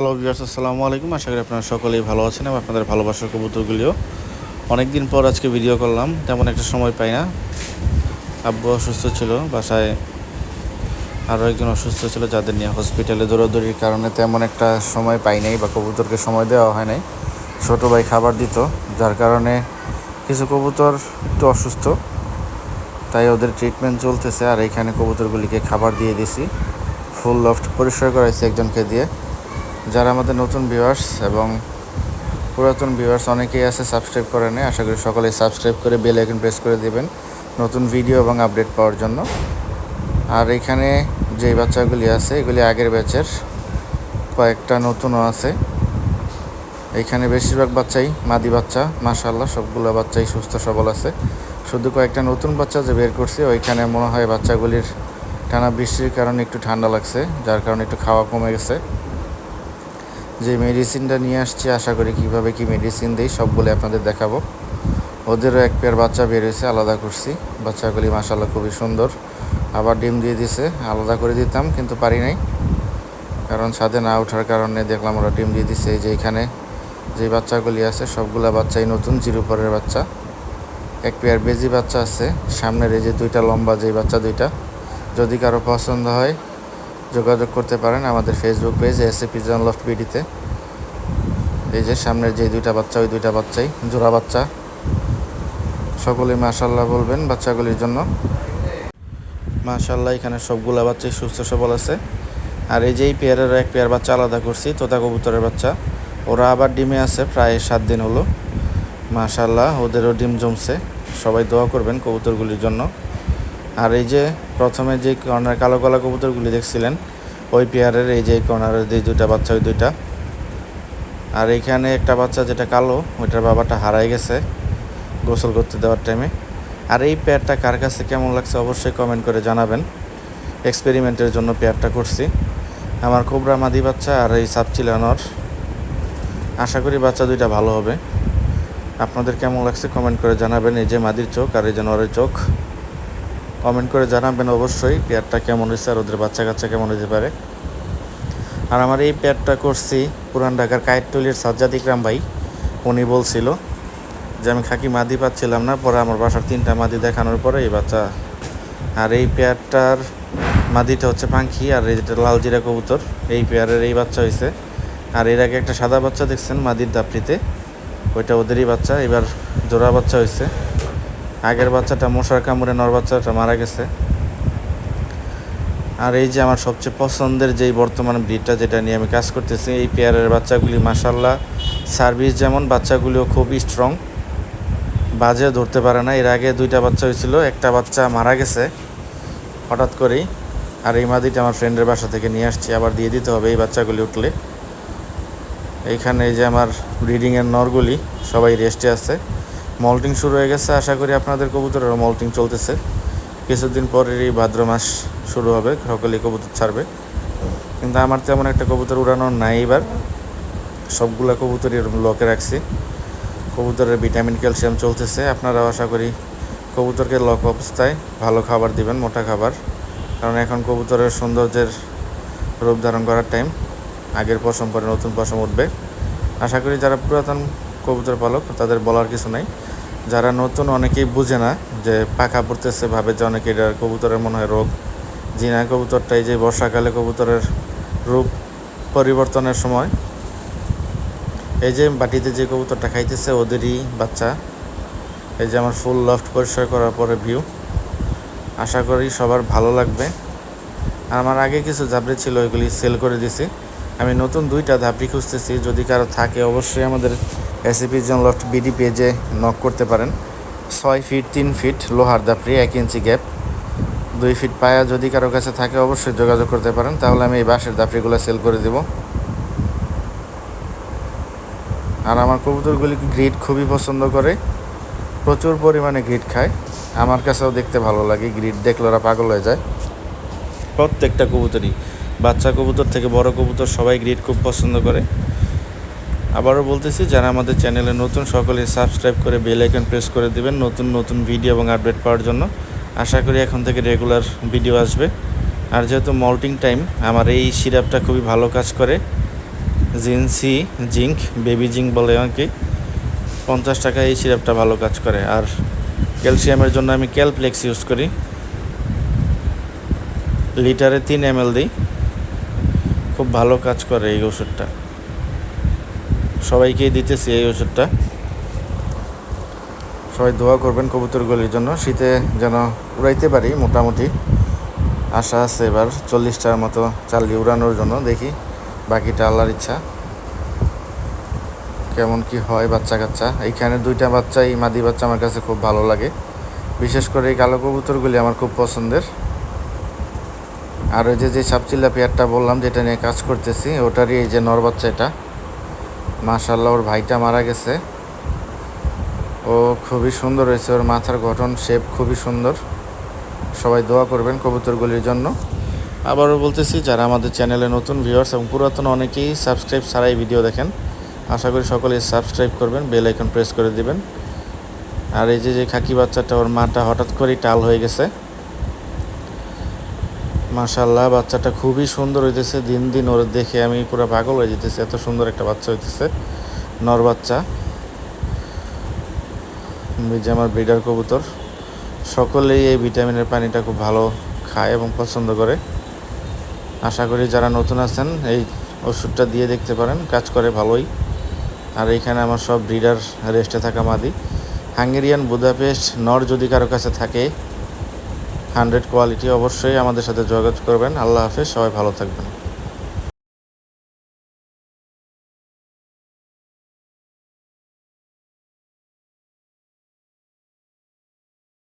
Hello viewers আসসালামু আলাইকুম। আশা করি আপনারা সকলেই ভালো আছেন এবং আপনাদের ভালোবাসার কবুতরগুলিও। অনেক দিন পর আজকে ভিডিও করলাম, তেমন একটা সময় পাই না। আব্বু অসুস্থ ছিল, বাসায় আরও একজন অসুস্থ ছিল যাদের নিয়ে হসপিটালে দৌড়াদৌড়ির কারণে তেমন একটা সময় পাই নাই বা কবুতরকে সময় দেওয়া হয় নাই। ছোটো ভাই খাবার দিত, যার কারণে কিছু কবুতর একটু অসুস্থ, তাই ওদের ট্রিটমেন্ট চলতেছে। আর এইখানে কবুতরগুলিকে খাবার দিয়ে দিছি। ফুল লফট পরিষ্কার করাইছি একজনকে দিয়ে। যারা আমাদের নতুন ভিউয়ার্স এবং পুরাতন ভিউয়ার্স অনেকেই আছে সাবস্ক্রাইব করে নেয়। আশা করি সকলেই সাবস্ক্রাইব করে বেল আইকন প্রেস করে দিবেন নতুন ভিডিও এবং আপডেট পাওয়ার জন্য। আর এখানে যে বাচ্চাগুলি আছে, এগুলি আগের ব্যাচের কয়েকটা নতুনও আছে। এইখানে বেশিরভাগ বাচ্চাই মাদি বাচ্চা মাশাল্লাহ সবগুলো বাচ্চাই সুস্থ, সবল আছে। শুধু কয়েকটা নতুন বাচ্চা যে বের করছি, ওইখানে মনে হয় বাচ্চাগুলির টানা বৃষ্টির কারণে একটু ঠান্ডা লাগছে, যার কারণে একটু খাওয়া কমে গেছে। যে মেডিসিনটা নিয়ে আসছি, আশা করি কীভাবে কি মেডিসিন দিই সবগুলো আপনাদের দেখাবো। ওদেরও এক পেয়ার বাচ্চা বের হয়েছে, আলাদা করছি। বাচ্চাগুলি মাসাল্লাহ খুবই সুন্দর। আবার ডিম দিয়ে দিছে, আলাদা করে দিতাম, কিন্তু পারি নাই। কারণ ছাদে না ওঠার কারণে দেখলাম ওরা ডিম দিয়ে দিছে। যে এখানে যে বাচ্চাগুলি আছে, সবগুলা বাচ্চাই নতুন, জিরো পরের বাচ্চা। এক পেয়ার বেজি বাচ্চা আছে। সামনের এই যে দুইটা, লম্বা যেই বাচ্চা দুইটা, যদি কারও পছন্দ হয় যোগাযোগ করতে পারেন আমাদের ফেসবুক পেজ এসে পিজন লফট বিডিতে এই যে সামনের যে দুইটা বাচ্চা, ওই দুইটা বাচ্চাই, জোড়া বাচ্চা। সকলেই মাশাল্লাহ বলবেন বাচ্চাগুলির জন্য। মাশাল্লাহ এখানে সবগুলা বাচ্চাই সুস্থ সবল আছে। আর এই যে এই পেয়ারের এক পেয়ার বাচ্চা আলাদা করছি, তোতা কবুতরের বাচ্চা। ওরা আবার ডিমে আছে, প্রায় সাত দিন হলো। মাশাল্লাহ ওদেরও ডিম জমছে। সবাই দোয়া করবেন কবুতরগুলির জন্য। আর এই যে প্রথমে যে কর্নার কালো কালো কবুতরগুলি দেখছিলেন, ওই পেয়ারের এই যে কর্নারের যে দুইটা বাচ্চা, ওই দুইটা। আর এইখানে একটা বাচ্চা যেটা কালো, ওইটার বাবাটা হারাই গেছে গোসল করতে দেওয়ার টাইমে আর এই পেয়ারটা কার কাছে কেমন লাগছে অবশ্যই কমেন্ট করে জানাবেন। এক্সপেরিমেন্টের জন্য পেয়ারটা করছি। আমার কোবরা মাদি বাচ্চা আর এই সাপচিলানোর। আশা করি বাচ্চা দুইটা ভালো হবে। আপনাদের কেমন লাগছে কমেন্ট করে জানাবেন, এই যে মাদির চোখ আর এই যে নরের চোখ। কমেন্ট করে জানাবেন অবশ্যই, পেয়ারটা কেমন হয়েছে আর ওদের বাচ্চা কাচ্চা কেমন হতে পারে। আর আমার এই পেয়ারটা করছি পুরান ঢাকার কায়েরটলির সাজ্জাদ ইকরাম ভাই, উনি বলছিল যে আমি খাকি মাদি পাচ্ছিলাম না, পরে আমার বাসার তিনটা মাদি দেখানোর পরে এই বাচ্চা। আর এই পেয়ারটার মাদিটা হচ্ছে পাখি আর এই যেটা লাল জিরা কবুতর, এই পেয়ারের এই বাচ্চা হয়েছে আর এর আগে একটা সাদা বাচ্চা দেখছেন মাদির দাপড়িতে ওইটা ওদেরই বাচ্চা, এবার জোড়া বাচ্চা হয়েছে আগের বাচ্চাটা মশার কামড়ে, নর বাচ্চাটা মারা গেছে। আর এই যে আমার সবচেয়ে পছন্দের যেই বর্তমান ব্রিডটা যেটা নিয়ে আমি কাজ করতেছি, এই পেয়ারের বাচ্চাগুলি মাসাল্লাহ সার্ভিস যেমন, বাচ্চাগুলিও খুবই স্ট্রং বাজে ধরতে পারে না। এর আগে দুইটা বাচ্চা হয়েছিল, একটা বাচ্চা মারা গেছে, হঠাৎ করেই। আর এই মাদিটা আমার ফ্রেন্ডের বাসা থেকে নিয়ে আসছি, আবার দিয়ে দিতে হবে এই বাচ্চাগুলি উঠলে। এইখানে এই যে আমার ব্রিডিংয়ের নরগুলি, সবাই রেস্টে আছে। মল্টিং শুরু হয়ে গেছে। আশা করি আপনাদের কবুতরেরও মল্টিং চলতেছে। কিছুদিন পরেরই ভাদ্র মাস শুরু হবে, সকলেই কবুতর ছাড়বে। কিন্তু আমার তেমন একটা কবুতর উড়ানো নাই এবার। সবগুলা কবুতরই লকে রাখছি। কবুতরের ভিটামিন, ক্যালসিয়াম চলতেছে। আপনারাও আশা করি কবুতরকে লক অবস্থায় ভালো খাবার দিবেন, মোটা খাবার। কারণ এখন কবুতরের সৌন্দর্যের রূপ ধারণ করার টাইম আগের পশম পরে নতুন পশম উঠবে। আশা করি যারা পুরাতন কবুতর পালক, তাদের বলার কিছু নাই। যারা নতুন অনেকেই বুঝে না যে পাখা পড়তেছে, ভাবে যে অনেকে এটা কবুতরের মনে হয় রোগ। জিনা কবুতরটাই যে বর্ষাকালে কবুতরের রূপ পরিবর্তনের সময় এই যে বাটিতে যে কবুতরটা খাইতেছে, ওদেরই বাচ্চা। এই যে আমার ফুল লফট পরিষ্কার করার পরে ভিউ। আশা করি সবার ভালো লাগবে। আর আমার আগে কিছু জাবরি ছিল, ওইগুলি সেল করে দিছি। আমি নতুন দুইটা ধাপড়ি খুঁজতেছি। যদি কারও থাকে, অবশ্যই আমাদের এসিপি জন লফট বিডি পেজে নক করতে পারেন। ছয় ফিট তিন ফিট লোহার দাপড়ি, এক ইঞ্চি গ্যাপ দুই ফিট পায়া যদি কারও কাছে থাকে, অবশ্যই যোগাযোগ করতে পারেন। তাহলে আমি এই বাঁশের দাপড়িগুলো সেল করে দেব। আর আমার কবুতরগুলি গ্রিড খুবই পছন্দ করে? প্রচুর পরিমাণে গ্রিড খায়। আমার কাছেও দেখতে ভালো লাগে। গ্রিড দেখলে ওরা পাগল হয়ে যায়। প্রত্যেকটা কবুতরই। বাচ্চা কবুতর থেকে বড় কবুতর সবাই গ্রিড খুব পছন্দ করে। আবারও বলতেছি, যারা আমাদের চ্যানেলে নতুন সকলে সাবস্ক্রাইব করে বেল আইকন প্রেস করে দিবেন নতুন নতুন ভিডিও এবং আপডেট পাওয়ার জন্য। আশা করি এখন থেকে রেগুলার ভিডিও আসবে। আর যেহেতু মল্টিং টাইম, আমার এই সিরাপটা খুবই ভালো কাজ করে। জিনসি জিঙ্ক বেবি জিঙ্ক বলে অনেকে পঞ্চাশ টাকা এই সিরাপটা ভালো কাজ করে। আর ক্যালসিয়ামের জন্য আমি ক্যালপ্লেক্স ইউজ করি। লিটারে তিন এম দিই। খুব ভালো কাজ করে এই ওষুধটা। সবাইকেই দিতেছি এই ওষুধটা। সবাই দোয়া করবেন কবুতরগুলির জন্য। শীতে যেন উড়াইতে পারি মোটামুটি। আশা আছে এবার চল্লিশটার মতো চালিয়ে উড়ানোর জন্য। দেখি বাকিটা আল্লাহর ইচ্ছা। কেমন কি হয় বাচ্চা কাচ্চা। এইখানে দুইটা বাচ্চা, এই মাদি বাচ্চা আমার কাছে খুব ভালো লাগে। বিশেষ করে এই কালো কবুতরগুলি আমার খুব পছন্দের। আর ওই যে যে সাপচিল্লা পেয়ারটা বললাম, যেটা নিয়ে কাজ করতেছি, ওটারই এই যে নর বাচ্চা এটা। মাশাল্লাহ ওর ভাইটা মারা গেছে। ও খুবই সুন্দর হয়েছে, ওর মাথার গঠন শেপ খুবই সুন্দর। সবাই দোয়া করবেন কবুতরগুলির জন্য। আবারও বলতেছি, যারা আমাদের চ্যানেলে নতুন ভিউয়ার্স এবং পুরাতন অনেকেই সাবস্ক্রাইব ছাড়াই ভিডিও দেখেন, আশা করি সকলেই সাবস্ক্রাইব করবেন বেল আইকন প্রেস করে দিবেন। আর এই যে যে খাকি বাচ্চাটা, ওর মাটা হঠাৎ করেই টাল হয়ে গেছে। মাশাল্লাহ বাচ্চাটা খুবই সুন্দর হইতেছে। দিন দিন ওর দেখে আমি পুরো পাগল হয়ে যেতেছি এত সুন্দর একটা বাচ্চা হইতেছে, নর বাচ্চা। যে আমার ব্রিডার কবুতর। সকলেই এই ভিটামিনের পানিটা খুব ভালো খায় এবং পছন্দ করে। আশা করি যারা নতুন আছেন, এই ওষুধটা দিয়ে দেখতে পারেন। কাজ করে ভালোই। আর এইখানে আমার সব ব্রিডার রেস্টে থাকা মাদি। হাঙ্গেরিয়ান বুদাপেস্ট নর যদি কারও কাছে থাকে হান্ড্রেড কোয়ালিটি অবশ্যই আমাদের সাথে যোগাযোগ করবেন। আল্লাহ হাফেজ সবাই ভালো থাকবেন।